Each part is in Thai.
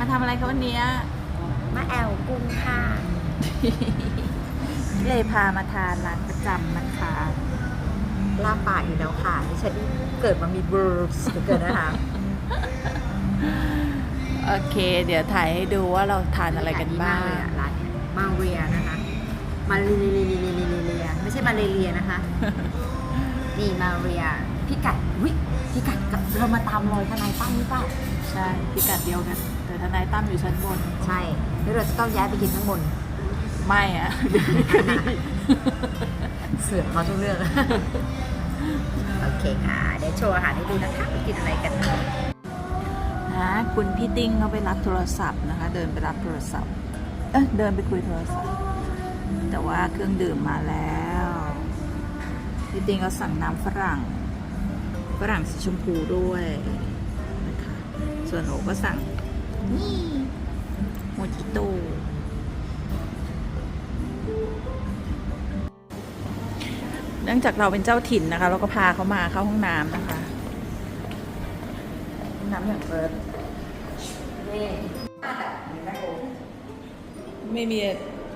มาทำอะไรคะวันเนี้ยมาแอลกุ้งค่ะ เลยพามาทานร้านประจำนะคะลาบปากอยู่แล้วค่ะดิฉันเกิดมามีเบอร์สเกิดนะคะ โอเค เดี๋ยวถ่ายให้ดูว่าเราทานอะไรกันบ้างเลยอะร้านเนี้ยมาเรียนะคะ มาเรียเรียเรียเรียเรียเรียไม่ใช่มาเลเรียนะคะ นี่มาเรียพิกัดวิพิกัดกับเรามาตามรอยทนายตั้มหรือเปล่าใช่พิกัดเดียวกันแต่ ทนายตั้มอยู่ชั้นบน ใช่แล้วเราจะต้องย้ายไปกินข้างบน ไม่อะ เสือกเขาทุกเรื่อง โอเคค่ะ เดี๋ยวโชว์อาหารให้ดูนะคะไปกินอะไรกันนะคุณพี่ติ้งเขาไปรับโทรศัพท์นะคะ เดินไปรับโทรศัพท์ เอ๊ะเดินไปคุยโทรศัพท์ แต่ว่าเครื่องดื่มมาแล้ว พี่ติ้งก็สั่งน้ำฝรั่ง ฝรั่งสีชมพูด้วยนะคะ ส่วนโอก็สั่ง นี่โมจิโต้เนื่องจากเราเป็นเจ้าถิ่นนะคะ เราก็พาเขามาเข้าห้องน้ำนะคะห้องน้ำอย่างเฟิร์สนี่แบบนี้นะโอไม่มี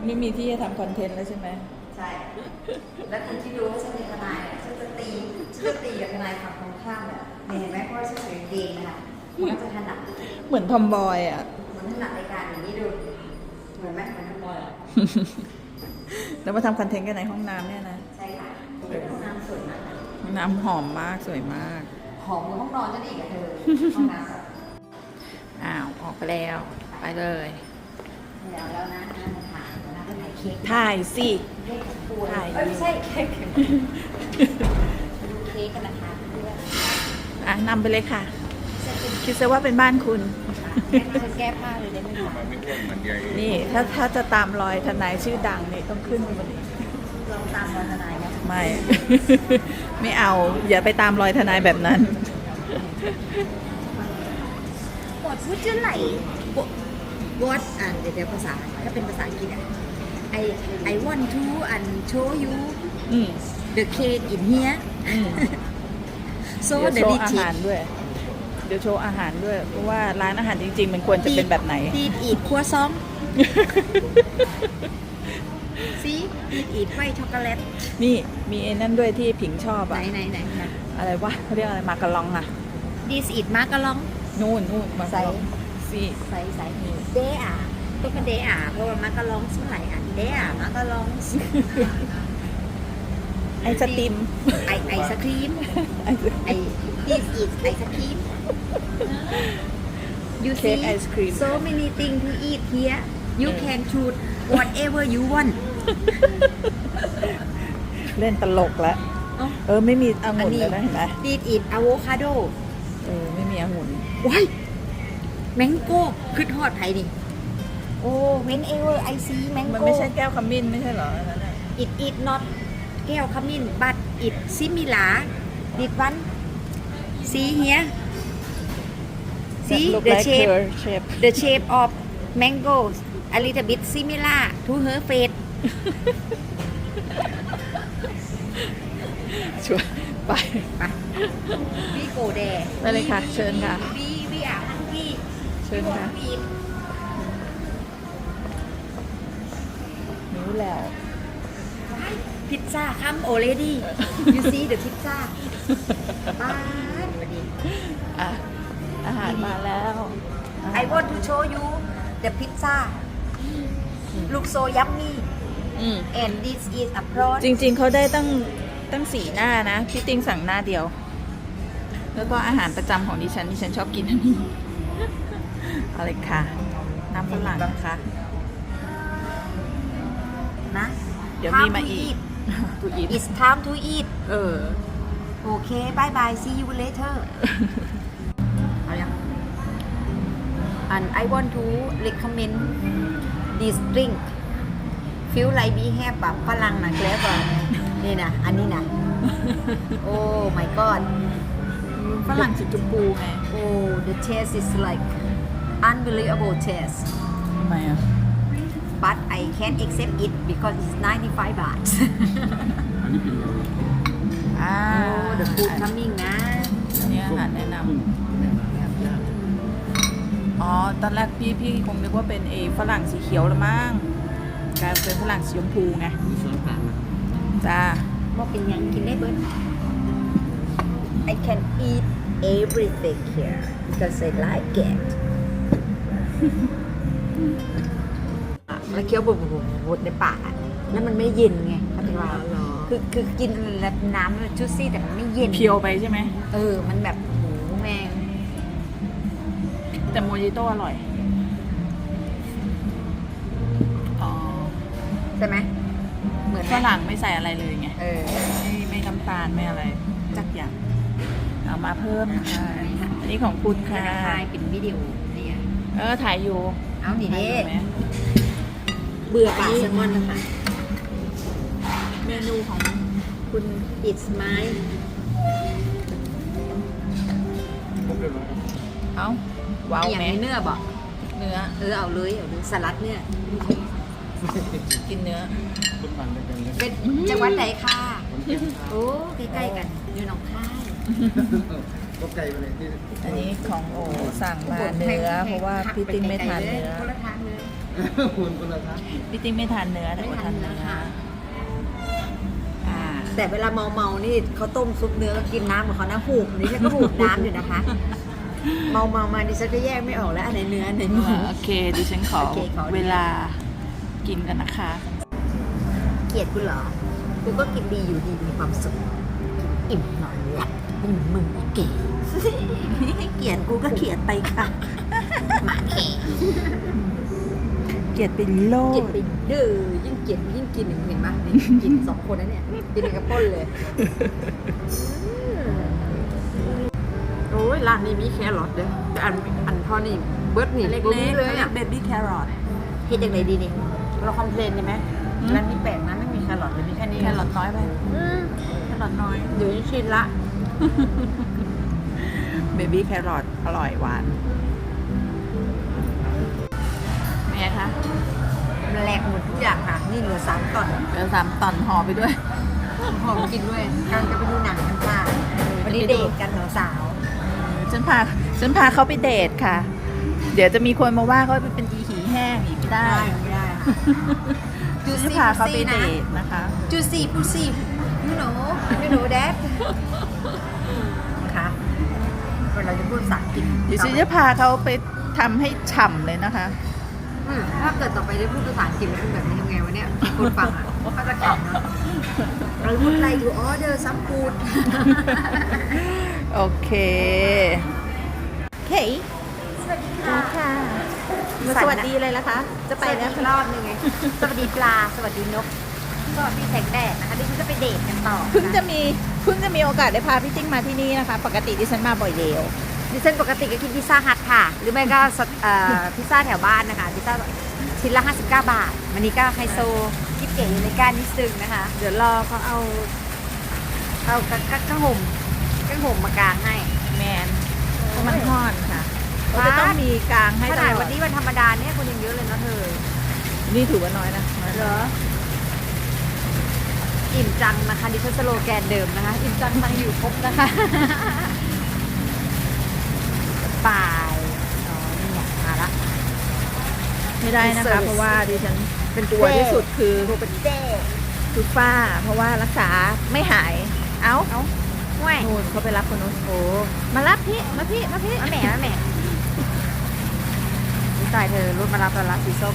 ไม่มีที่จะทำคอนเทนต์แล้วใช่ไหมใช่ แล้วคุณที่ดูว่าฉันเป็นทนายเนี่ยฉันจะตีฉันจะตีกับทนายฝั่งตรงข้ามแบบเนี่ยเห็นไหมเพราะว่าฉันใส่กางเกงนะคะมั นก็จะถนัดเหมือนทอมบอยอะเหมันถนัดในการอย่างนี้ดูเหมือนไหมเหมือนทำบอลอะแล้วมาทำคอนเทนต์กันในห้องน้ำเนี่ยนะใช่ค่ะห้องน้ำสวยมากนะห้องน้ำหอมมากสวยมาก หอมกว่าห้องนอนฉันอีกอะเธอห้องน้ำแบบอ้าวออกไปแล้วไปเลยแล้วแล้วนะนะมาถ่ายนะก็ถ่ายเค้กถ่ายสิเค้กของปูถ่ายเอ้ยไม่ใช่เค้กดูเค้กกันนะคะเพื่อนอะนำไปเลยค่ะ คิดซะว่าเป็นบ้านคุณฉันแก้ผ้าเลยได้ไหมคะนี่ถ้าถ้าจะตามรอยทนายชื่อดังนี่ต้องขึ้นไปบนนี้ลองตามรอยทนายนะไม่ ไม่เอา อย่าไปตามรอยทนายแบบนั้นหมดพูดชื่อไหลวอดอ่านเดี๋ยวเดี๋ยวภาษาถ้าเป็นภาษาอังกฤษอะ I I want to and show you อืม the cake in here อืม so เดี๋ยว the โชว์อาหาร digit ด้วย เดี๋ยวโชว์อาหารด้วยเพราะว่าร้านอาหารจริง ๆ มันควรจะเป็นแบบไหน did eat ครัวซอง see did eat ไวช็อกโกแลตนี่มีไอ้นั่นด้วยที่ผิงชอบไหนอะไหนไหนไหนอะไรวะเขาเรียกอะไรมาการองอะ this eat มากะลอง นู่นนู่นมาการองสิใส่ใส่เดอะต้องเป็นเดอะเพราะว่ามากะลองสมัยอะเดอะมากะลองไอสติมไอไอศครีมไอศไอ this is ไอศครีม you Cake see ice cream so many things to eat here you เออ can choose whatever you want เล่นตลกแล้วเอ้า เออไม่มีองุ่นนี้เลยนะเห็นไหม this is avocado เออไม่มีองุ่น ว้ายแมงโก้ขึ้นฮอดไทยดิโอ้ whenever I see มัน mango ไม่ใช่แก้วขมิ้นไม่ใช่เหรออันนั้นน่ะ it is not แก้วขมิ้น but it similar this one see here see Look the like shape her shape the shape of mango a little bit similar to her face ชวนไปไป we go there ไปเลยค่ะ เชิญค่ะ we we are hungry เชิญค่ะ we eat นิ้วแล้ว พิซซ่าคัม already you see the pizza ป้าดสวัสดีอะ อาหารมาแล้ว I want to show you the pizza look so yummy อืม and this is a prawn จริง ๆเขาได้ตั้งตั้งสี่หน้านะ พี่ติงสั่งหน้าเดียว แล้วก็อาหารประจำของดิฉันดิฉันชอบกินอันนี้เอาเลยค่ะ น้ำฝรั่งนะคะ นะ เดี๋ยว Time มีมา to อีก eat ตูอีท it's time to eat เออโอเค bye bye see you later เอายัง and I want to recommend this drink feel like we have แบบฝรั่งนะแล้วก็นี่นะอันนี้นะโอ้ my god ฝรั่งสีชมพูไง oh the taste is like unbelievable taste ทำไมอะ but I can't accept it because it's 95 baht อ่า oh the food coming นะ อันนี้อาหารแนะนำ อ๋อ ตอนแรกพี่พี่คงนึกว่าเป็นเอฝรั่งสีเขียวละมั้งกลายเป็นฝรั่งสีชมพูไงมีสวนผักนะจ้าบอกเป็นยังกินได้เบิร์ I can eat everything here because I like it แล้วเคี้ยวบุบๆๆในปากอะแล้วมันไม่เย็นไงเข้าใจว่าคือคือกินแล้วน้ำมันจุซี่แต่มันไม่เย็น เพียวไปใช่ไหม เออ มันแบบโหแม่ง แต่โมจิโต้อร่อยอ๋อใช่ไหมเหมือนไหฝมรั่งไม่ใส่อะไรเลยไง เออไม่ไม่น้ำตาล ไม่อะไรจักอย่าง เอามาเพิ่มค่ะอันนี้ของคุณค่ะ ถ่ายเป็นวิดีโอเนี่ยเออ ถ่ายอยู่เอาดีถ่ายเด้อยู่ไหมเบื่อปลาแซลมอนนะคะเมนูของคุณ It's my ครบเรียบร้อยครับเอ้า ว้าวอย่างไหมนี้เนื้อบอกเนื้อ เออเอาเลยเอาเลยสลัดเนื้อกินเนื้อ คุณปั่นด้วยกันเลยเป็นจังหวัดไหนค่ะคนเก็บข้าวโอ้ใกล้ๆกันอยู่หนองคาย ก็ไกลไปเลยที่อันนี้ของโอสั่งมาเนื้อ เพราะว่าพี่ติ้งไม่ทานเนื้อ คนละทางเลยคุณคนละทักพี่ติ้งไม่ทานเนื้อแต่โอทานเนื้ออ่าแต่เวลาเมาเมาๆนี่เขาต้มซุปเนื้อก็กินน้ำของเขานะหูบนี่ฉันก็หูบน้ำอยู่นะคะ เมาเมาๆมาดิฉันก็แยกไม่ออกแล้วอันไหนเนื้ออันไหนหมูอ่าโอเคดิฉันขอโอเคขอ เวลากินกันนะคะ เกลียดกูเหรอ กูก็กินดีอยู่ดีมีความสุขอิ่มนอนหลับเป็นมึงไอ้เก๋ให้เกลียดกูก็เกลียดไปค่ะหมาเก๋เกลียดเป็นโลเกลียดดไปเด้อยิ่งเกลียดยิ่งกินเห็นไหมนี่กินสองคนนะเนี่ยกินกระป้นเลยโอ้ ยร้านนี้มีแครอทเด้อแต่อันอันพอนี่เบิร์ดนี่เล็กบ่มีเลยอะเบบี้แครอทเฮ็ดยังไงดีนี่เราคอมเพลนใช่ไหมร้านนี้แปลกนะไม่มีแครอทเลยมีแค่นี้แครอทน้อยไปอืมแครอทน้อยเดี๋ยวนี้ชินละเบบี้แครอทอร่อยหวานแม่คะมันแหลกหมดทุกอย่างค่ะ นี่เหลือสามตอนเดี๋ยวสามตอนห่อไปด้วยหอมกินด้วยกำลังจะไปดูหนังกันค่ะวันนี้เดทกันเหรอสาว ฉันพาฉันพาเขาไปเดทค่ะ เดี๋ยวจะมีคนมาว่าเขาเป็นอีหีแห้งอีกไม่ได้ได้ไม่ได้ค่ะฉันจะพาเขาไปเดทนะคะ จูซี่พูซี่ยูโนยูโนแดดค่ะเวลาจะพูดภาษาอังกฤษเดี๋ยวฉันจะพาเขาไปทำให้ฉ่ำเลยนะคะ อืมถ้าเกิดต่อไปได้พูดภาษาอังกฤษแล้วเป็นแบบนี้ทำไงวะเนี่ยคนฟังอะเขาจะขำนะเราพูดอะไรอยู่ออเดอร์ซัมฟูด โอเคโอเคสวัสดีค่ะค่ะมาสวัสดีเลยละคะ จะไปแล้วสสดีรอบหนึงไงสวัสดีปลา สวัสดีนกสวัสดีแสงแดดนะคะดิฉันจะไปเดทกันต่อเพิ่งจะมีเพิ่งจะมีโอกาสได้พาพี่ติ้งมาที่นี่นะคะ ปกติดิฉันมาบ่อยเดียวดิฉันปกติก็กินพิซซ่าฮัทค่ะ หรือไม่ก็สเอ่อพิซซ่าแถวบ้านนะคะพิซซ่าชิ้นละ 59 บาท วันนี้ก็ไฮโซยิบเก๋ในการนิดนึงนะคะ เดี๋ยวรอเขาเอาเอากระกระกระห่ม กระห่มมากางให้แมนเพราะมันทอดค่ะว้าเขาจะต้องมีกลางให้ขตนาดลอวัดนนี้วันธรรมดาเนี่ยคนยังเยอะเลยเนาะเธอ นี่ถือว่าน้อยนะน้อยเหรออิ่มจังนะคะดิฉันสโลแกนเดิมนะคะ อิ่มจังมาอยู่ครบนะคะบายอ๋อนี่ไงมาละ ไม่ได้นะเซอร์คะวิสเพราะว่าดิฉันเป็นกลัวที่สุดคือโรเป็นเด้คือฝ้า เพราะว่ารักษาไม่หาย เอ้า ห่วยนู่นเขาไปรับคนนู้นโอ้มารับพี่ มาพี่ มาพี่มาแหม่มาแหม่ดีใจเธอรถมารับแล้วละสีส้ม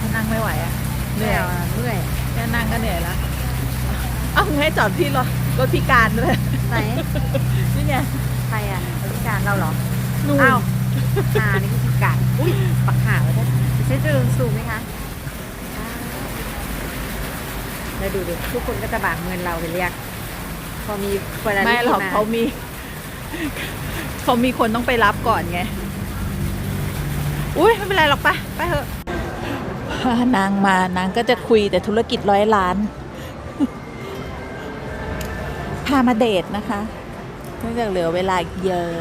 ฉันนั่งไม่ไหวอะเหนื่อยไม่าเมื่อยแค่นั่งก็เหนื่อยแล้วเอ้าให้จอดพี่รถรถพิการด้วยไหนนี่ไงใครอะบริการเราเหรอนู่นอ้าวอ่านี่คือพิการอุ้ยปักหาไว้ได้ใช้เจริญสูงไหมคะแล้วดูดิทุกคนก็จะบากเงินเราไปเรียก พอมีเฟอร์ราไม่รี่หรอกมาเขามีเขามีคนต้องไปรับก่อนไง อุ้ยไม่เป็นไรหรอกไปไปเถอะพานางมานางก็จะคุยแต่ธุรกิจร้อยล้าน พามาเดทนะคะเนื่องจากเหลือเวลาอีกเยอะ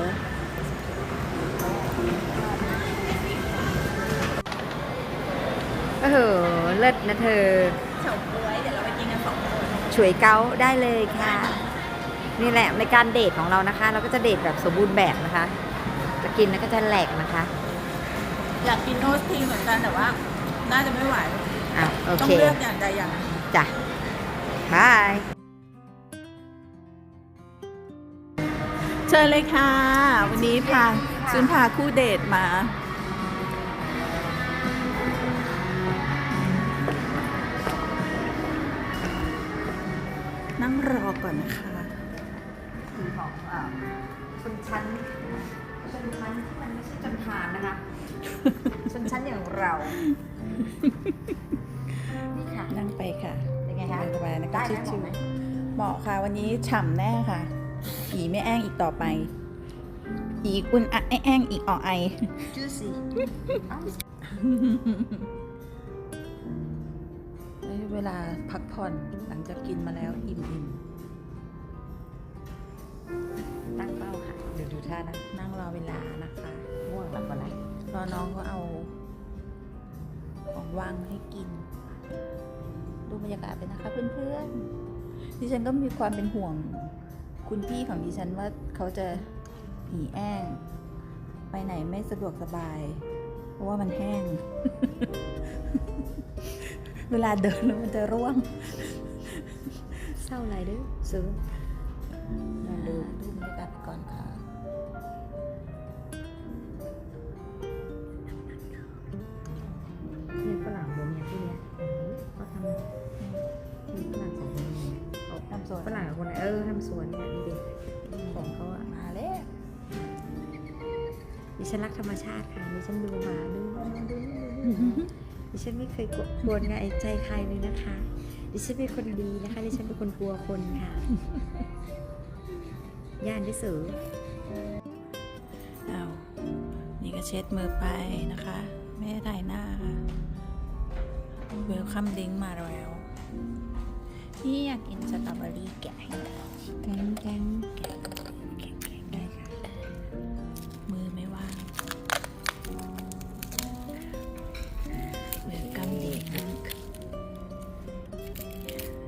เออเลิศนะเธอเฉาก้วยเดี๋ยวเราไปกินกันสองคนฉวยเก้าได้เลยค่ะ นี่แหละในการเดทของเรานะคะ เราก็จะเดทแบบสมบูรณ์แบบนะคะ จะกินแล้วก็จะแหลกนะคะกินโนสทีเหมือนกันแต่ว่า น่าจะไม่ไหวอะโอต้องเคเลือกอย่างใดอย่างหนึ่ง จ้ะบาย เชิญเลยค่ะ วันนี้พาซุนพาคู่เดทมา นั่งรอก่อนนะคะ ชนชั้นชนชั้นที่มันไม่ใช่ชนทานนะคะชนชั้นอย่างเรา นี่ค่ะ นั่งไปค่ะเป็นไงคะสบายๆนะคะได้ไหมชิวเหมาะไหมๆเหมาะค่ะ วันนี้ฉ่ำแน่ค่ะอีไม่แอ้งอีกต่อไป อีกอุ่นอะแอ้งอีกอ่อไอ juicy อ้าวเวลาพักผ่อนหลังจากกินมาแล้วอิ่มตั้งเป้าค่ะ เดี๋ยวดูท่านะๆนั่งรอเวลานะคะง่วงหลับอะไรรอน้องก็เอา ของว่างให้กิน ดูบรรยากาศไปนะคะเพื่อนๆดิฉันก็มีความเป็นห่วง คุณพี่ของดิฉันว่าเขาจะหีแอ้ง ไปไหนไม่สะดวกสบาย เพราะว่ามันแห้ง เวลาเดินแล้วมันจะร่วงเศร้าอะไรเด้อซื้อมาดูดูบรรยากาศไปก่อนค่ะ วนเนี่ยดูดิของเขาอะมาแล้วดิฉันรักธรรมชาติค่ะดิฉันดูหมาดูดูดูดูดิฉันไม่เคยกวนไงใจใครเลยนะคะ ดิฉันเป็นคนดีนะคะดิฉันเป็นคนกลัวคนค่ะย่านที่สือเอานี่ก็เช็ดมือไปนะคะ ไม่ได้ถ่ายหน้าค่ะเวลคัมดิ้งมาแล้วนี่อยากกินสตรอเบอรี่แกะให้ แกงแกงแกะแกะแกะได้ค่ะ มือไม่ว่างเวลคัมดิ้ง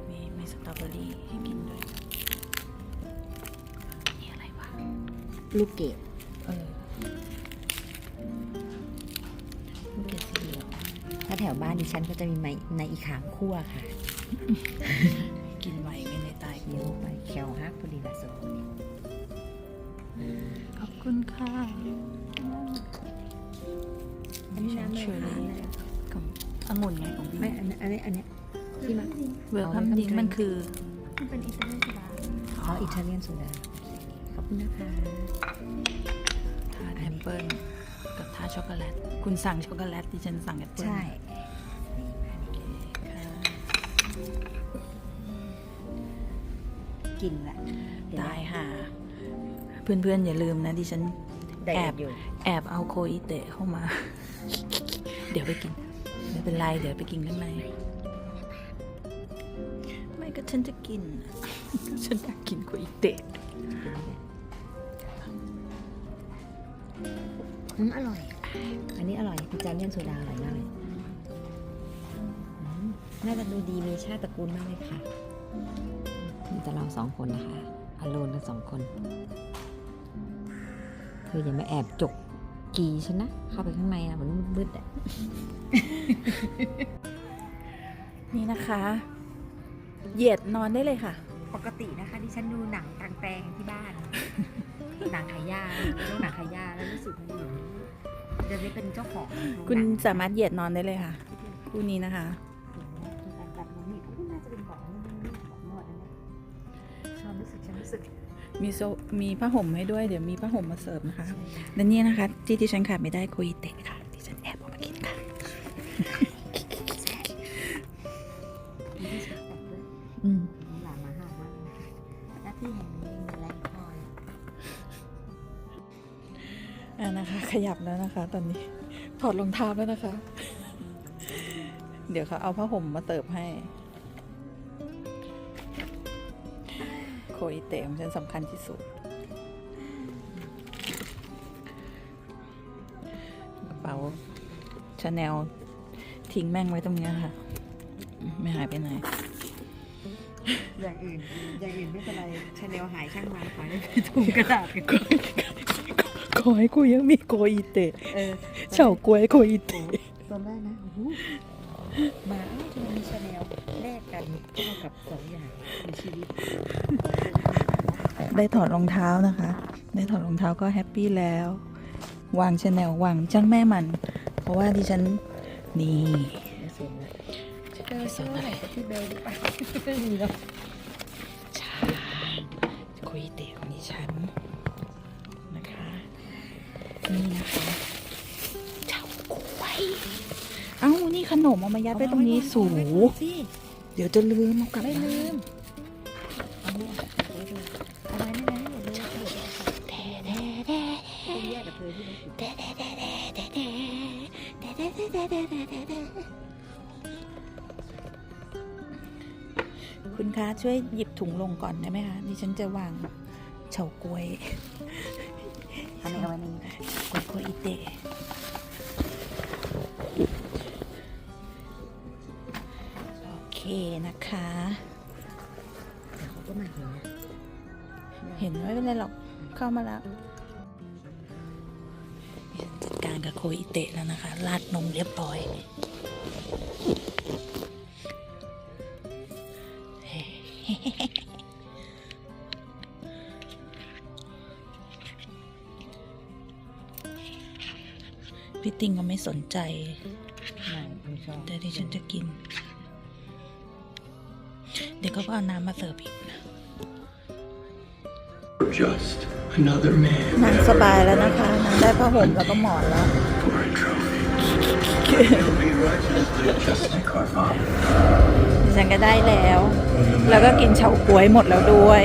มีมีสตรอเบอรี่ให้กินด้วยนี่อะไรวะ ลูกเกดเออลูกเกดสีเหลืองถ้าแถวบ้านดิฉันก็จะมีไม้ในอีขามคั่วค่ะ ฮักพอดีละสองขอบคุณค่ะอันนี้น้ำอะไรคะขององุ่นไงของพี่ไม่อันนี้อันนี้อันนี้ที่มาเวลคัมดิ้งมันคืออ๋ออิตาเลียนโซดาขอบคุณนะคะทาแอปเปิลกับทาช็อกโกแลต คุณสั่งช็อกโกแลตดิฉันสั่งแอปเปิลใช่ค่ะกินแหละ ตายค่ะเพื่อนๆอย่าลืมนะดิฉันแอแอบบอยู่แอบเอาโคอิเตะเข้ามา เดี๋ยวไปกินไม่เป็นไรเดี๋ยวไปกินกันไหมไม่ก็ฉันจะกิน ฉันอยากกินโคอิเตะอืมอร่อย อันนี้อร่อยอิตาเลียนโซดาอร่อยมากเลยอืมน่าจะดูดีมีชาติตระกูลมากเลยค่ะมีแต่เราสองคนนะคะ อโลนกันสองคน เธออย่ามาแอบจกกีฉันนะ เข้าไปข้างในนะมันมืดๆอะ นี่นะคะ เหยียดนอนได้เลยค่ะ ปกตินะคะที่ฉันดูหนังกลางแปลงที่บ้าน หนังขายยาดูหนังขายยาแล้วรู้สึกว่าอยู่จะได้เป็นเจ้าของโรงหนัง คุณสามารถเหยียดนอนได้เลยค่ะ คู่นี้นะคะ มีโซมีผ้าห่มให้ด้วยเดี๋ยวมีผ้าห่มมาเสิร์ฟนะคะและนี่นะคะ ที่ที่ฉันขาดไม่ได้โคอิเตะค่ะที่ฉันแอบเอามากินค่ะอืมหลานมาห้าห้าหน้าที่แห่งนี้มีแรงคอยอ่านะคะ ขยับแล้วนะคะ ตอนนี้ถอดรองเท้าแล้วนะคะ เดี๋ยวเขาเอาผ้าห่มมาเสิร์ฟให้ คอิเตะของฉันสำคัญที่สุดกระเป๋าชาแนลทิ้งแม่งไว้ตรงเนี้ยค่ะ ไม่หายไปไหน อย่างอื่น อย่างอื่นไม่เป็นไรชาแนลหายช่างมันขอให้ถุงกระดาษกันขอให้กูยังมีโกอิเตะเออเฉากล้วยคุยเตะ ตอนแรกนะโอ้โหมาเอ้าทำไมมี ชาแนลแลกกันเท่ากับสองอย่างในชีวิต ได้ถอดรองเท้านะคะ ได้ถอดรองเท้าก็แฮปปี้แล้ว วางชาแนลวางจ้างแม่มัน เพราะว่าดิฉันนี่ไม่สนละเจอซื้ออะไรที่เบลดีป่ะไม่มีแล้วชาคุยเตะของดิฉันนะคะ นี่นะคะ ขนมเอามายัดไว้ตรงนี้สูสิเดี๋ยวจะลืมเอากลับไม่บ้านลืมเอาเนี่ยเอาไว้ดูเอาไว้ไม่ได้อย่าลืมต้องแยกกับเธอที่ไม่ติดคุณคะช่วยหยิบถุงลงก่อนได้ไหมคะดิฉันจะวางเฉากล้วยอันนี้เอาไว้ในนี้กล้วยกล้วยอีเตะ เห็นไม่เป็นไรหรอกเข้ามาแล้วดิฉันจัดการกับโคอิเตะแล้วนะคะราดนมเรียบร้อยพี่ติงก็ไม่สนใจไม่ไม่ชอบแต่ที่ฉันจะกิน เดี๋ยวเขาก็เอาน้ำมาเสิร์ฟอีก Just another man นางสบายแล้วนะคะนางได้ผ้าห่มแล้วก็หมอนแล้ว for a trophy. Just like our father. ดิฉันก็ได้แล้ว แล้วก็กินเฉาก๊วยหมดแล้วด้วย